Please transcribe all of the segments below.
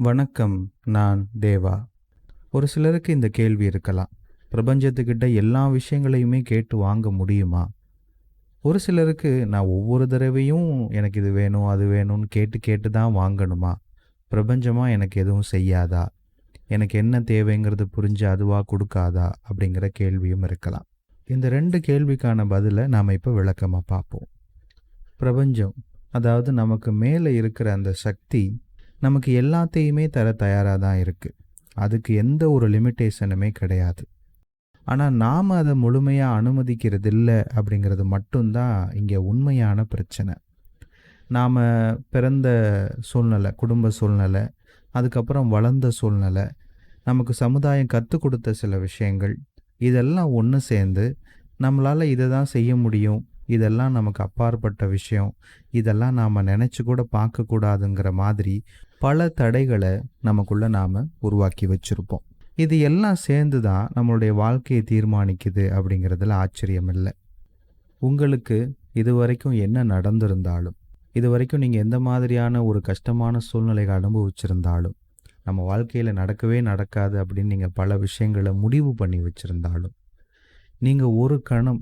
வணக்கம் நான் தேவா. ஒரு சிலருக்கு இந்த கேள்வி இருக்கலாம். பிரபஞ்சத்துக்கிட்ட எல்லா விஷயங்களையுமே கேட்டு வாங்க முடியுமா? ஒரு சிலருக்கு நான் ஒவ்வொரு தடவையும் எனக்கு இது வேணும் அது வேணும்னு கேட்டு கேட்டு தான் வாங்கணுமா? பிரபஞ்சமாக எனக்கு எதுவும் செய்யாதா? எனக்கு என்ன தேவைங்கிறது புரிஞ்சு அதுவாக கொடுக்காதா? அப்படிங்கிற கேள்வியும் இருக்கலாம். இந்த ரெண்டு கேள்விக்கான பதிலை நாம் இப்போ விளக்கமாக பார்ப்போம். பிரபஞ்சம் அதாவது நமக்கு மேலே இருக்கிற அந்த சக்தி நமக்கு எல்லாத்தையுமே தர தயாராக தான் இருக்குது அதுக்கு எந்த ஒரு லிமிட்டேஷனுமே கிடையாது. ஆனால் நாம் அதை முழுமையாக அனுமதிக்கிறது இல்லை அப்படிங்கிறது மட்டும்தான் இங்கே உண்மையான பிரச்சனை. நாம் பிறந்த சூழ்நிலை குடும்ப சூழ்நிலை அதுக்கப்புறம் வளர்ந்த சூழ்நிலை நமக்கு சமுதாயம் கற்றுக் கொடுத்த சில விஷயங்கள் இதெல்லாம் ஒன்று சேர்ந்து நம்மளால் இதை தான் செய்ய முடியும். இதெல்லாம் நமக்கு அப்பாற்பட்ட விஷயம். இதெல்லாம் நாம் நினச்சி கூட பார்க்கக்கூடாதுங்கிற மாதிரி பல தடைகளை நமக்குள்ள நாம் உருவாக்கி வச்சுருப்போம். இது எல்லாம் சேர்ந்து தான் நம்மளுடைய வாழ்க்கையை தீர்மானிக்குது அப்படிங்கிறதுல ஆச்சரியம் இல்லை. உங்களுக்கு இது வரைக்கும் என்ன நடந்திருந்தாலும் இது வரைக்கும் நீங்கள் எந்த மாதிரியான ஒரு கஷ்டமான சூழ்நிலைகளை அனுபவிச்சிருந்தாலும் நம்ம வாழ்க்கையில் நடக்கவே நடக்காது அப்படின்னு நீங்கள் பல விஷயங்களை முடிவு பண்ணி வச்சுருந்தாலும் நீங்கள் ஒரு கணம்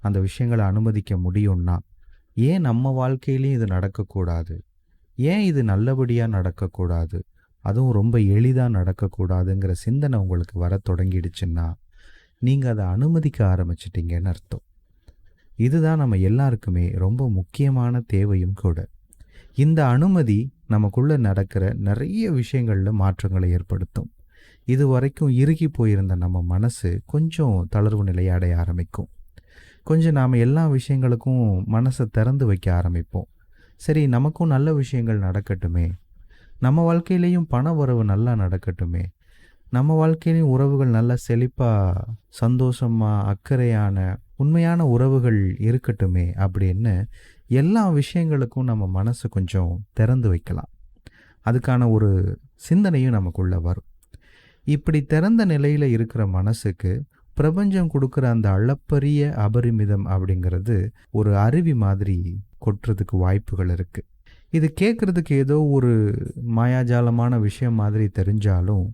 அந்த விஷயங்களை அனுமதிக்க முடியும்னா ஏன் நம்ம வாழ்க்கையிலையும் இது நடக்கக்கூடாது? ஏன் இது நல்லபடியாக நடக்கக்கூடாது? அதுவும் ரொம்ப எளிதாக நடக்கக்கூடாதுங்கிற சிந்தனை உங்களுக்கு வர தொடங்கிடுச்சுன்னா நீங்கள் அதை அனுமதிக்க ஆரம்பிச்சிட்டிங்கன்னு அர்த்தம். இதுதான் நம்ம எல்லாருக்குமே ரொம்ப முக்கியமான தேவையும் கூட. இந்த அனுமதி நமக்குள்ளே நடக்கிற நிறைய விஷயங்களில் மாற்றங்களை ஏற்படுத்தும். இது வரைக்கும் இறுகி போயிருந்த நம்ம மனசு கொஞ்சம் தளர்வு நிலையை அடைய ஆரம்பிக்கும். கொஞ்சம் நாம் எல்லா விஷயங்களுக்கும் மனசை திறந்து வைக்க ஆரம்பிப்போம். சரி நமக்கும் நல்ல விஷயங்கள் நடக்கட்டுமே. நம்ம வாழ்க்கையிலையும் பண உறவு நல்லா நடக்கட்டுமே. நம்ம வாழ்க்கையிலையும் உறவுகள் நல்லா செழிப்பாக சந்தோஷமாக அக்கறையான உண்மையான உறவுகள் இருக்கட்டுமே அப்படின்னு எல்லா விஷயங்களுக்கும் நம்ம மனசு கொஞ்சம் திறந்து வைக்கலாம். அதுக்கான ஒரு சிந்தனையும் நமக்குள்ளே வரும். இப்படி திறந்த நிலையில் இருக்கிற மனசுக்கு பிரபஞ்சம் கொடுக்குற அந்த அளப்பரிய அபரிமிதம் அப்படிங்கிறது ஒரு அருவி மாதிரி கொட்டுறதுக்கு வாய்ப்புகள் இருக்குது இது கேட்குறதுக்கு ஏதோ ஒரு மாயாஜாலமான விஷயம் மாதிரி தெரிஞ்சாலும்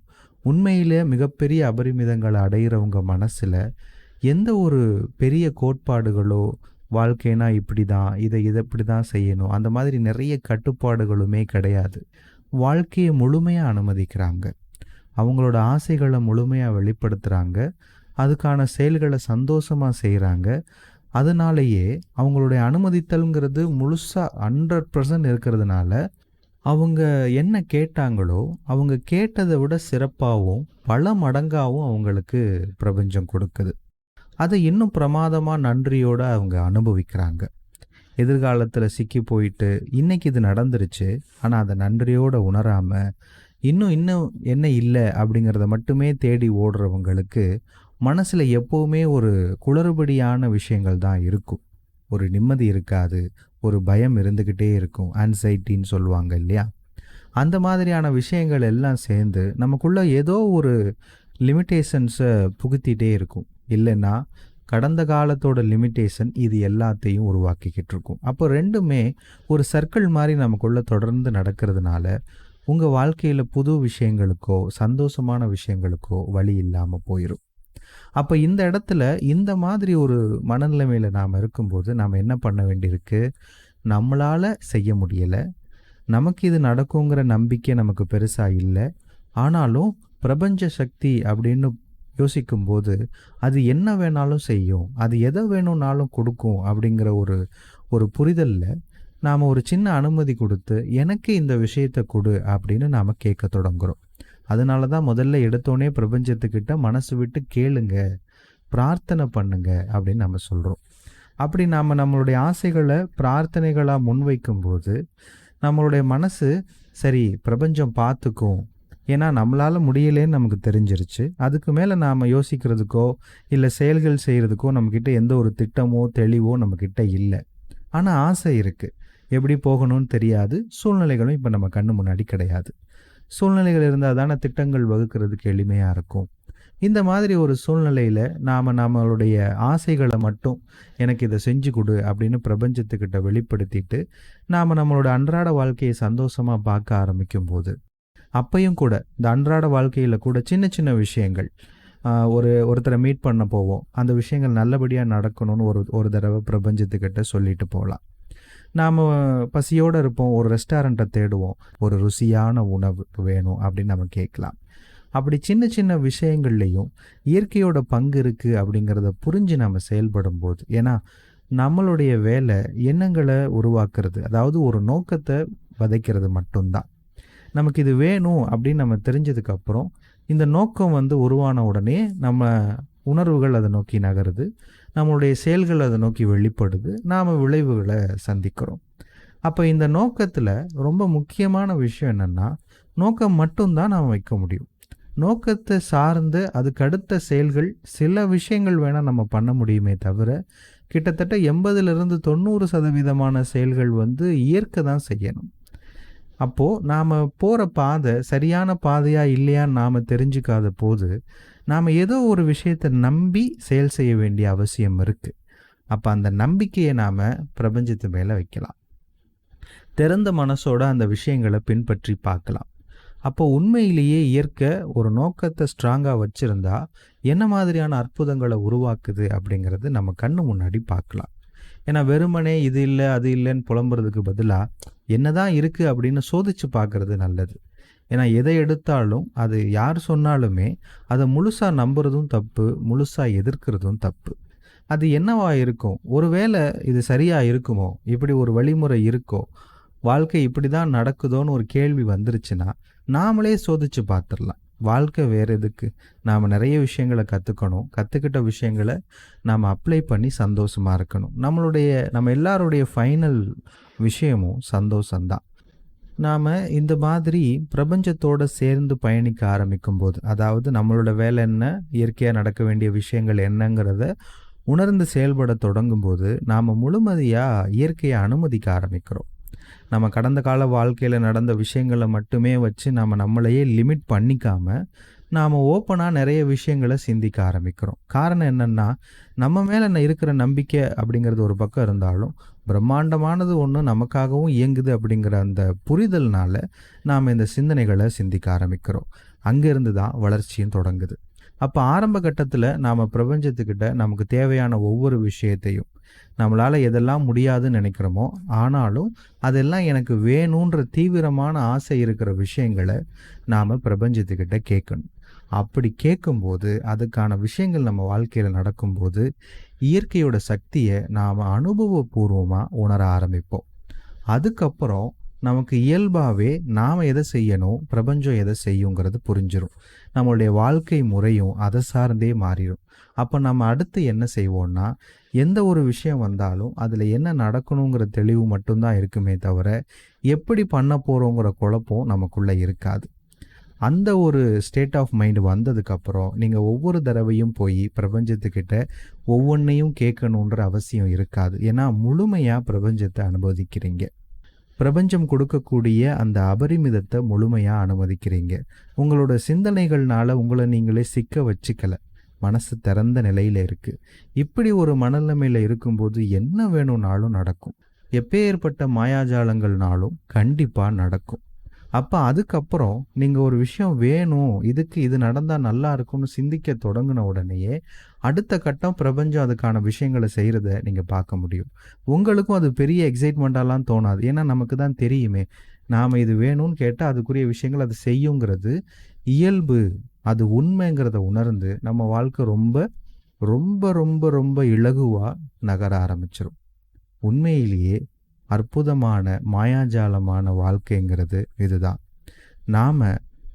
உண்மையிலே மிகப்பெரிய அபரிமிதங்களை அடையிறவங்க மனசில் எந்த ஒரு பெரிய கோட்பாடுகளோ வாழ்க்கைனா இப்படி தான் இதை இதை இப்படி தான் செய்யணும் அந்த மாதிரி நிறைய கட்டுப்பாடுகளுமே கிடையாது. வாழ்க்கையை முழுமையாக அனுமதிக்கிறாங்க. அவங்களோட ஆசைகளை முழுமையாக வெளிப்படுத்துகிறாங்க அதுக்கான செயல்களை சந்தோஷமாக செய்கிறாங்க அதனாலேயே அவங்களுடைய அனுமதித்தல்ங்கிறது முழுசாக ஹண்ட்ரட் பர்சன்ட் இருக்கிறதுனால அவங்க என்ன கேட்டாங்களோ அவங்க கேட்டதை விட சிறப்பாகவும் பல மடங்காகவும் அவங்களுக்கு பிரபஞ்சம் கொடுக்குது. அதை இன்னும் பிரமாதமாக நன்றியோடு அவங்க அனுபவிக்கிறாங்க. எதிர்காலத்தில் சிக்கி போயிட்டு இன்னைக்கு இது நடந்துருச்சு ஆனால் அதை நன்றியோடு உணராமல் இன்னும் இன்னும் என்ன இல்லை அப்படிங்கிறத மட்டுமே தேடி ஓடுறவங்களுக்கு மனசில் எப்போவுமே ஒரு குளறுபடியான விஷயங்கள் தான் இருக்கும். ஒரு நிம்மதி இருக்காது ஒரு பயம் இருந்துக்கிட்டே இருக்கும் ஆன்சைட்டின்னு சொல்லுவாங்க இல்லையா? அந்த மாதிரியான விஷயங்கள் எல்லாம் சேர்ந்து நமக்குள்ளே ஏதோ ஒரு லிமிட்டேஷன்ஸை புகுத்திட்டே இருக்கும். இல்லைன்னா கடந்த காலத்தோட லிமிட்டேஷன் இது எல்லாத்தையும் உருவாக்கிக்கிட்டு இருக்கும். அப்போ ரெண்டுமே ஒரு சர்க்கிள் மாதிரி நமக்குள்ளே தொடர்ந்து நடக்கிறதுனால உங்கள் வாழ்க்கையில் புது விஷயங்களுக்கோ சந்தோஷமான விஷயங்களுக்கோ வழி இல்லாமல் போயிடும் அப்போ இந்த இடத்துல இந்த மாதிரி ஒரு மனநிலைமையில் நாம் இருக்கும்போது நாம் என்ன பண்ண வேண்டியிருக்கு? நம்மளால் செய்ய முடியலை. நமக்கு இது நடக்குங்கிற நம்பிக்கை நமக்கு பெருசாக இல்லை. ஆனாலும் பிரபஞ்ச சக்தி அப்படின்னு யோசிக்கும்போது அது என்ன வேணாலும் செய்யும். அது எதை வேணும்னாலும் கொடுக்கும் அப்படிங்கிற ஒரு ஒரு புரிதலில். நாம் ஒரு சின்ன அனுமதி கொடுத்து எனக்கு இந்த விஷயத்தை கொடு அப்படின்னு நாம் கேட்க தொடங்குறோம். அதனால தான் முதல்ல எடுத்தோடனே பிரபஞ்சத்துக்கிட்ட மனசு விட்டு கேளுங்க பிரார்த்தனை பண்ணுங்க அப்படின்னு நம்ம சொல்கிறோம் அப்படி நாம் நம்மளுடைய ஆசைகளை பிரார்த்தனைகளாக முன்வைக்கும்போது நம்மளுடைய மனசு சரி பிரபஞ்சம் பார்த்துக்கும். ஏன்னா நம்மளால் முடியலேன்னு நமக்கு தெரிஞ்சிருச்சு. அதுக்கு மேலே நாம் யோசிக்கிறதுக்கோ இல்லை செயல்கள் செய்கிறதுக்கோ நம்மக்கிட்ட எந்த ஒரு திட்டமோ தெளிவோ நம்மக்கிட்ட இல்லை. ஆனால் ஆசை இருக்குது எப்படி போகணும்னு தெரியாது. சூழ்நிலைகளும் இப்போ நம்ம கண்ணு முன்னாடி கிடையாது. சூழ்நிலைகள் இருந்தால் தானே திட்டங்கள் வகுக்கிறதுக்கு எளிமையாக இருக்கும். இந்த மாதிரி ஒரு சூழ்நிலையில் நாம் நம்மளுடைய ஆசைகளை மட்டும் எனக்கு இதை செஞ்சு கொடு அப்படின்னு பிரபஞ்சத்துக்கிட்ட வெளிப்படுத்திட்டு நாம் நம்மளோட அன்றாட வாழ்க்கையை சந்தோஷமாக பார்க்க ஆரம்பிக்கும் போது அப்பையும் கூட இந்த அன்றாட வாழ்க்கையில் கூட சின்ன சின்ன விஷயங்கள் ஒரு ஒருத்தரை மீட் பண்ண போவோம். அந்த விஷயங்கள் நல்லபடியாக நடக்கணும்னு ஒரு ஒரு தடவை பிரபஞ்சத்துக்கிட்ட சொல்லிட்டு போகலாம். நாம் பசியோடு இருப்போம் ஒரு ரெஸ்டாரண்ட்டை தேடுவோம் ஒரு ருசியான உணவு வேணும் அப்படின்னு நம்ம கேட்கலாம். அப்படி சின்ன சின்ன விஷயங்கள்லையும் இயற்கையோட பங்கு இருக்குது அப்படிங்கிறத புரிஞ்சு நம்ம செயல்படும் போது ஏன்னா நம்மளுடைய வேலை எண்ணங்களை உருவாக்குறது அதாவது ஒரு நோக்கத்தை விதைக்கிறது மட்டும்தான். நமக்கு இது வேணும் அப்படின்னு நம்ம தெரிஞ்சதுக்கப்புறம் இந்த நோக்கம் வந்து உருவான உடனே நம்ம உணர்வுகள் அதை நோக்கி நகருது. நம்மளுடைய செயல்கள் அதை நோக்கி வெளிப்படுது. நாம் விளைவுகளை சந்திக்கிறோம். அப்போ இந்த நோக்கத்தில் ரொம்ப முக்கியமான விஷயம் என்னென்னா நோக்கம் மட்டும்தான் நாம் வைக்க முடியும். நோக்கத்தை சார்ந்து அதுக்கு அடுத்த செயல்கள் சில விஷயங்கள் வேணால் நம்ம பண்ண முடியுமே தவிர கிட்டத்தட்ட எண்பதுலேருந்து தொண்ணூறு சதவீதமான செயல்கள் வந்து இயற்கை தான் செய்யணும். அப்போது நாம் போகிற பாதை சரியான பாதையாக இல்லையான்னு நாம் தெரிஞ்சுக்காத போது நாம் ஏதோ ஒரு விஷயத்தை நம்பி செயல் செய்ய வேண்டிய அவசியம் இருக்குது அப்போ அந்த நம்பிக்கையை நாம் பிரபஞ்சத்து மேலே வைக்கலாம். திறந்த மனசோட அந்த விஷயங்களை பின்பற்றி பார்க்கலாம். அப்போ உண்மையிலேயே இயற்கை ஒரு நோக்கத்தை ஸ்ட்ராங்காக வச்சுருந்தா என்ன மாதிரியான அற்புதங்களை உருவாக்குது அப்படிங்கிறது நம்ம கண்ணு முன்னாடி பார்க்கலாம். ஏன்னா வெறுமனே இது இல்லை அது இல்லைன்னு புலம்புறதுக்கு பதிலாக என்னதான் இருக்குது அப்படின்னு சோதிச்சு பார்க்குறது நல்லது. ஏன்னா எதை எடுத்தாலும் அது யார் சொன்னாலுமே அதை முழுசாக நம்புறதும் தப்பு முழுசாக எதிர்க்கிறதும் தப்பு. அது என்னவா இருக்கும்? ஒருவேளை இது சரியாக இருக்குமோ? இப்படி ஒரு வழிமுறை இருக்கோ? வாழ்க்கை இப்படி தான் நடக்குதோன்னு ஒரு கேள்வி வந்துருச்சுன்னா நாமளே சோதிச்சு பார்த்துடலாம் வாழ்க்கை வேறு எதுக்கு? நாம் நிறைய விஷயங்களை கற்றுக்கணும் கற்றுக்கிட்ட விஷயங்களை நாம் அப்ளை பண்ணி சந்தோஷமாக இருக்கணும். நம்மளுடைய நம்ம எல்லாருடைய ஃபைனல் விஷயமும் சந்தோஷம்தான். நாம் இந்த மாதிரி பிரபஞ்சத்தோடு சேர்ந்து பயணிக்க ஆரம்பிக்கும் போது அதாவது நம்மளோட வேலை என்ன இயற்கையாக நடக்க வேண்டிய விஷயங்கள் என்னங்கிறத உணர்ந்து செயல்பட தொடங்கும் போது நாம் முழுமதியாக இயற்கையை அனுமதிக்க ஆரம்பிக்கிறோம். நம்ம கடந்த கால வாழ்க்கையில் நடந்த விஷயங்களை மட்டுமே வச்சு நம்ம நம்மளையே லிமிட் பண்ணிக்காமல் நாம் ஓப்பனாக நிறைய விஷயங்களை சிந்திக்க ஆரம்பிக்கிறோம். காரணம் என்னென்னா நம்ம மேலே இருக்கிற நம்பிக்கை அப்படிங்கிறது ஒரு பக்கம் இருந்தாலும் பிரம்மாண்டமானது ஒன்று நமக்காகவும் இயங்குது அப்படிங்கிற அந்த புரிதல்னால நாம் இந்த சிந்தனைகளை சிந்திக்க ஆரம்பிக்கிறோம். அங்கேருந்து தான் வளர்ச்சியும் தொடங்குது. அப்போ ஆரம்ப கட்டத்தில் நாம் பிரபஞ்சத்துக்கிட்ட நமக்கு தேவையான ஒவ்வொரு விஷயத்தையும் நம்மளால் எதெல்லாம் முடியாதுன்னு நினைக்கிறோமோ ஆனாலும் அதெல்லாம் எனக்கு வேணுன்ற தீவிரமான ஆசை இருக்கிற விஷயங்களை நாம் பிரபஞ்சத்துக்கிட்ட கேட்கணும். அப்படி கேட்கும்போது அதுக்கான விஷயங்கள் நம்ம வாழ்க்கையில் நடக்கும்போது இயற்கையோட சக்தியை நாம் அனுபவபூர்வமாக உணர ஆரம்பிப்போம். அதுக்கப்புறம் நமக்கு இயல்பாகவே நாம் எதை செய்யணும் பிரபஞ்சம் எதை செய்யுங்கிறது புரிஞ்சிடும் நம்மளுடைய வாழ்க்கை முறையும் அதை சார்ந்தே மாறிடும் அப்போ நம்ம அடுத்து என்ன செய்வோம்னா எந்த ஒரு விஷயம் வந்தாலும் அதில் என்ன நடக்கணுங்கிற தெளிவு மட்டும்தான் இருக்குமே தவிர எப்படி பண்ண போகிறோங்கிற குழப்பம் நமக்குள்ளே இருக்காது. அந்த ஒரு ஸ்டேட் ஆஃப் மைண்டு வந்ததுக்கப்புறம் நீங்கள் ஒவ்வொரு தடவையும் போய் பிரபஞ்சத்துக்கிட்ட ஒவ்வொன்றையும் கேட்கணுன்ற அவசியம் இருக்காது. ஏன்னா முழுமையாக பிரபஞ்சத்தை அனுபவிக்கிறீங்க. பிரபஞ்சம் கொடுக்கக்கூடிய அந்த அபரிமிதத்தை முழுமையாக அனுமதிக்கிறீங்க. உங்களோட சிந்தனைகள்னால உங்களை நீங்களே சிக்க வச்சுக்கல. மனசு திறந்த நிலையில் இருக்குது இப்படி ஒரு மனநிலைமையில் இருக்கும்போது என்ன வேணும்னாலும் நடக்கும். எப்பேற்பட்ட மாயாஜாலங்கள்னாலும் கண்டிப்பாக நடக்கும். அப்போ அதுக்கப்புறம் நீங்கள் ஒரு விஷயம் வேணும் இதுக்கு இது நடந்தால் நல்லா இருக்கும்னு சிந்திக்க தொடங்கின உடனேயே அடுத்த கட்டம் பிரபஞ்சம் அதுக்கான விஷயங்களை செய்கிறத நீங்கள் பார்க்க முடியும். உங்களுக்கும் அது பெரிய எக்ஸைட்மெண்ட்டாலாம் தோணாது. ஏன்னா நமக்கு தான் தெரியுமே. நாம் இது வேணும்னு கேட்டால் அதுக்குரிய விஷயங்கள் அது செய்யுங்கிறது இயல்பு. அது உண்மைங்கிறத உணர்ந்து நம்ம வாழ்க்கை ரொம்ப ரொம்ப ரொம்ப ரொம்ப இலகுவாக நகர ஆரம்பிச்சிடும் உண்மையிலேயே அற்புதமான மாயாஜாலமான வாழ்க்கைங்கிறது இதுதான். நாம்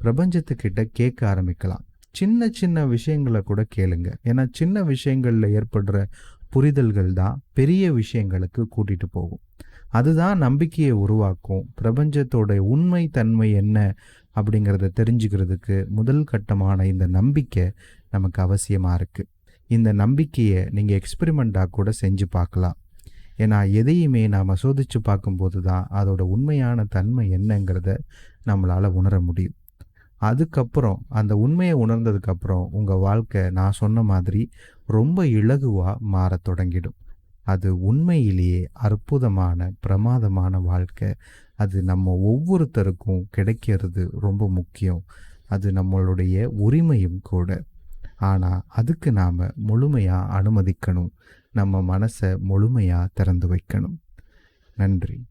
பிரபஞ்சத்துக்கிட்ட கேட்க ஆரம்பிக்கலாம். சின்ன சின்ன விஷயங்களை கூட கேளுங்க. ஏன்னா சின்ன விஷயங்களில் ஏற்படுற புரிதல்கள் தான் பெரிய விஷயங்களுக்கு கூட்டிகிட்டு போகும். அதுதான் நம்பிக்கையை உருவாக்கும். பிரபஞ்சத்தோட உண்மை தன்மை என்ன அப்படிங்கிறத தெரிஞ்சுக்கிறதுக்கு முதல் கட்டமான இந்த நம்பிக்கை நமக்கு அவசியமாக இருக்குது இந்த நம்பிக்கையை நீங்கள் எக்ஸ்பெரிமெண்ட்டாக கூட செஞ்சு பார்க்கலாம். ஏன்னா எதையுமே நாம் சோதித்து பார்க்கும்போது தான் அதோட உண்மையான தன்மை என்னங்கிறத நம்மளால் உணர முடியும். அதுக்கப்புறம் அந்த உண்மையை உணர்ந்ததுக்கப்புறம் உங்கள் வாழ்க்கை நான் சொன்ன மாதிரி ரொம்ப இலகுவாக மாறத் தொடங்கிடும். அது உண்மையிலேயே அற்புதமான பிரமாதமான வாழ்க்கை. அது நம்ம ஒவ்வொருத்தருக்கும் கிடைக்கிறது ரொம்ப முக்கியம். அது நம்மளுடைய உரிமையும் கூட. ஆனால் அதுக்கு நாம் முழுமையாக அனுமதிக்கணும். நம்ம மனசை முழுமையாக திறந்து வைக்கணும். நன்றி.